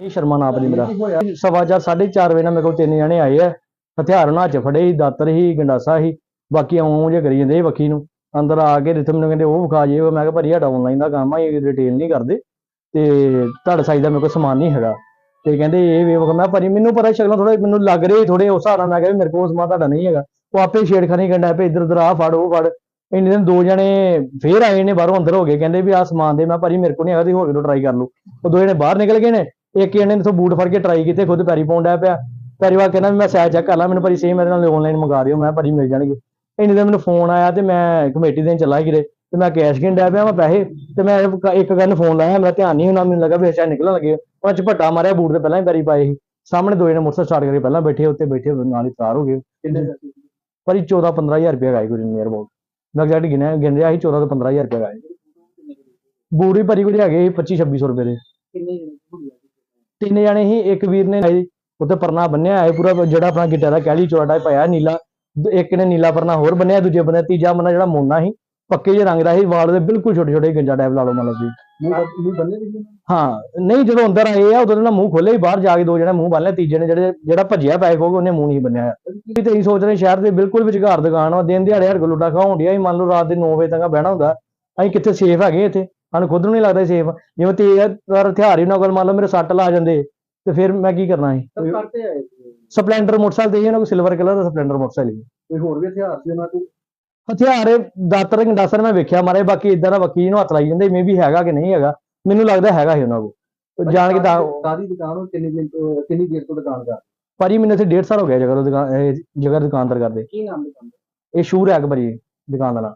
ਸ਼ਰਮਾ ਨਾਮ ਨਹੀਂ ਮੇਰਾ ਸਵਾ ਚਾਰ, ਸਾਢੇ ਚਾਰ ਵਜੇ ਨਾਲ ਮੇਰੇ ਕੋਲ ਤਿੰਨ ਜਣੇ ਆਏ ਆ। ਹਥਿਆਰ ਉਹਨਾਂ ਚ ਫੜੇ ਸੀ, ਦਾਤਰ ਸੀ, ਗੰਡਾਸਾ ਸੀ। ਬਾਕੀ ਆਉਂ ਜੇ ਕਰੀ ਜਾਂਦੇ ਸੀ ਵੱਖੀ ਨੂੰ। ਅੰਦਰ ਆ ਕੇ ਰਿਥਮ ਮੈਨੂੰ ਕਹਿੰਦੇ, ਉਹ ਵਿਖਾ ਜੇ ਮੈਂ ਕਿਹਾ ਭਾਜੀ ਸਾਡਾ ਆਨਲਾਈਨ ਦਾ ਕੰਮ ਆ, ਇਹ ਰਿਟੇਲ ਨਹੀਂ ਕਰਦੇ। ਤੇ ਤੁਹਾਡੇ ਸਾਈਜ਼ ਦਾ ਮੇਰੇ ਕੋਲ ਸਮਾਨ ਨਹੀਂ ਹੈਗਾ। ਤੇ ਕਹਿੰਦੇ, ਇਹ ਵੇ ਮੈਂ ਭਾਜੀ ਮੈਨੂੰ ਪਤਾ ਸ਼ਕਲਾਂ ਥੋੜਾ ਮੈਨੂੰ ਲੱਗ ਰਹੀ ਥੋੜੇ ਉਸ ਹਿਸਾਬ ਨਾਲ ਮੈਂ ਕਿਹਾ ਵੀ ਮੇਰੇ ਕੋਲ ਸਮਾਨ ਤੁਹਾਡਾ ਨਹੀਂ ਹੈਗਾ। ਉਹ ਆਪੇ ਛੇੜਖਾਨੀ ਕੰਡਾ ਪਏ, ਇੱਧਰ ਉੱਧਰ ਆ ਫੜ, ਉਹ ਫੜ। ਇੰਨੇ ਦਿਨ ਦੋ ਜਣੇ ਫੇਰ ਆਏ ਨੇ, ਬਾਹਰੋਂ ਅੰਦਰ ਹੋ ਗਏ। ਕਹਿੰਦੇ ਵੀ ਆਹ ਸਮਾਨ ਦੇ, ਮੈਂ ਭਾਜੀ ਮੇਰੇ ਕੋਲ ਨਹੀਂ ਹੈਗਾ, ਤੁਸੀਂ ਹੋਰ ਕਿਤੋਂ ਟਰਾਈ ਕਰ ਲਓ। ਉਹ ਦੋ ਜਣੇ ਬਾਹਰ ਨਿਕਲ ਗਏ ਨੇ। ਇੱਕ ਜਣੇ ਨੇ ਇਥੋਂ ਬੂਟ ਫੜ ਕੇ ਟਰਾਈ ਕੀਤੇ ਖੁਦ ਪੈਰੀ ਪਾਉਣ ਡਿਆ ਪਿਆ। ਪੈਰੀ ਵਾ ਕਹਿੰਦਾ ਮੈਂ ਸਾਈਜ਼ ਚੈੱਕ ਕਰ ਲਾਂ ਮੈਨੂੰ ਭਾਜੀ ਸੇਮ ਮੇਰੇ ਨਾਲ ਆਨਲਾਈਨ ਮੰਗਾ ਦਿਓ। ਮੈਂ ਭਾਜੀ ਮਿਲ ਜਾਣਗੇ। ਇੰਨੇ ਦਿਨ ਮੈਨੂੰ ਫੋਨ ਆਇਆ ਤੇ ਮੈਂ ਕਮੇਟੀ ਦੇਣ ਚੱਲਾ ਕਿਰੇ ਤੇ ਮੈਂ ਕੈਸ਼ ਗਿਣ ਡਿਆ ਪਿਆ ਮੈਂ ਪੈਸੇ ਤੇ ਮੈਂ ਇੱਕ- ਗੱਲ ਫੋਨ ਲਾਇਆ ਮੇਰਾ ਧਿਆਨ ਨਹੀਂ ਹੋਣਾ ਮੈਨੂੰ ਲੱਗਾ ਵੀ ਅੱਛਾ ਨਿਕਲਣ ਲੱਗੇ। ਉਹ ਝਪੱਟਾ ਮਾਰਿਆ ਬੂਟ ਤੇ ਪਹਿਲਾਂ ਹੀ ਪੈਰੀ ਪਾਏ ਸੀ। ਸਾਹਮਣੇ ਦੋ ਜਣੇ ਮੋਟਰਸਾਈਕਲ ਸਟਾਰਟ ਕਰਕੇ ਪਹਿਲਾਂ ਬੈਠੇ ਉੱਤੇ ਬੈਠੇ ਨਾਲ ਹੀ ਤਾਰ ਹੋ ਗਏ। ਕਿੰਨੇ ਭਾਜੀ 14 15000 ਰੁਪਏ ਗਾਏ ਕੋਈ ਨੀਅਰ ਅਬਾਊਟ ਮੈਂ ਐਗਜ਼ੈਕਟ ਗਿਣਿਆ ਗਿਣ ਰਿਹਾ ਸੀ 14 ਤੋਂ 15000 ਰੁਪਏ ਗਾਏ ਵੀ ਭਾਜੀ ਕੋਈ ਹੈਗੇ ਸੀ 25 2600 ਰੁਪਏ ਦੇ। ਕਿੰਨੇ ਤਿੰਨ ਜਣੇ ਸੀ ਇੱਕ ਵੀਰ ਨੇ ਉੱਤੇ ਪਰਨਾ ਬੰਨਿਆ ਹੈ ਪੂਰਾ ਜਿਹੜਾ ਆਪਣਾ ਗਿੱਟਾ ਦਾ ਕਹਿਲੀ ਚੌੜਾ ਪਾਇਆ ਨੀਲਾ ਇੱਕ ਨੇ ਨੀਲਾ ਪਰਨਾ ਹੋਰ ਬੰਨਿਆ ਦੂਜੇ ਬੰਨੇ ਤੀਜਾ ਬੰਨਾ ਜਿਹੜਾ ਮੋਨਾ ਸੀ ਪੱਕੇ ਜਿਹੇ ਰੰਗ ਦਾ ਸੀ ਵਾਲ ਦੇ ਬਿਲਕੁਲ ਛੋਟੇ ਛੋਟੇ ਗੰਜਾ ਟਾਈਪ ਲਾ ਲਓ ਮਤਲਬ ਜੀ। ਹਾਂ ਨਹੀਂ ਜਦੋਂ ਅੰਦਰ ਆਏ ਆ ਉਦੋਂ ਨਾ ਮੂੰਹ ਖੋਲੇ ਹੀ ਬਾਹਰ ਜਾ ਕੇ ਦੋ ਜਣੇ ਮੂੰਹ ਬੰਨ ਲਿਆ ਤੀਜੇ ਨੇ ਜਿਹੜੇ ਜਿਹੜਾ ਭੱਜਿਆ ਪੈ ਕੋਗੇ ਉਹਨੇ ਮੂੰਹ ਨਹੀਂ ਬੰਨਿਆ ਤੇ ਅਸੀਂ ਸੋਚ ਰਹੇ ਸ਼ਹਿਰ ਦੇ ਬਿਲਕੁਲ ਵਿਚਕਾਰ ਦੁਕਾਨ ਵਾ ਦਿਨ ਦਿਹਾੜੇ ਹੜ ਲੁੱਟਾ ਖਾਉਣ ਡਿਆ ਮੰਨ ਲਓ ਰਾਤ ਦੇ 9 ਵਜੇ ਤੱਕ ਬਹਿਣਾ ਹੁੰਦਾ ਅਸੀਂ ਕਿੱਥੇ ਸੇਫ ਹੈਗੇ ਇੱਥੇ? ਸਾਨੂੰ ਖੁਦ ਨੂੰ ਨਹੀਂ ਲੱਗਦਾ ਸੇਫ ਜਿਵੇਂ ਤੇਜ਼ ਹਥਿਆਰ ਹੀ ਉਹਨਾਂ ਕੋਲ ਮੰਨ ਲਓ ਮੇਰੇ ਸੱਟ ਲਾ ਜਾਂਦੇ ਤੇ ਫਿਰ ਮੈਂ ਕੀ ਕਰਨਾ ਸੀ? ਸਰ ਕਰਤੇ ਆਏ ਸੀ। ਸਪਲੈਂਡਰ ਮੋਟਰਸਾਈਕਲ ਤੇ ਇਹਨਾਂ ਕੋਲ ਸਿਲਵਰ ਕਲਰ ਦਾ ਸਪਲੈਂਡਰ ਮੋਟਰਸਾਈਕਲ ਸੀ ਕੋਈ ਹੋਰ ਵੀ ਹਥਿਆਰ ਸੀ ਉਹਨਾਂ ਕੋਲ ਹਥਿਆਰ ਦਾਤਰ ਗੰਡਾਸਰ ਮੈਂ ਵੇਖਿਆ ਮਾਰੇ ਬਾਕੀ ਇਦਾਂ ਦਾ ਵਕੀਲ ਨੂੰ ਹੱਥ ਲਾਈ ਜਾਂਦੇ ਮੇ ਵੀ ਹੈਗਾ ਕਿ ਨਹੀਂ ਹੈਗਾ। ਮੈਨੂੰ ਲੱਗਦਾ ਹੈਗਾ ਹੀ ਉਹਨਾਂ ਕੋਲ। ਜਾਣ ਕੇ ਤਾਂ ਸਾਰੀ ਦੁਕਾਨ ਉਹ ਕਿੰਨੀ ਦਿਨ ਤੋਂ ਕਿੰਨੀ ਦੇਰ ਤੋਂ ਦੁਕਾਨ ਕਰ ਭਾਜੀ ਮੈਨੂੰ ਇੱਥੇ ਡੇਢ ਸਾਲ ਹੋ ਗਿਆ ਜਗ੍ਹਾ ਤੋਂ ਦੁਕਾਨ ਜਗ੍ਹਾ ਦੁਕਾਨਦਾਰ ਕਰਦੇ। ਕੀ ਨਾਮ ਦੁਕਾਨ ਦਾ ਇਹ ਸ਼ੂਰ ਹੈ ਭਾਜੀ ਦੁਕਾਨ ਦਾ ਨਾਮ।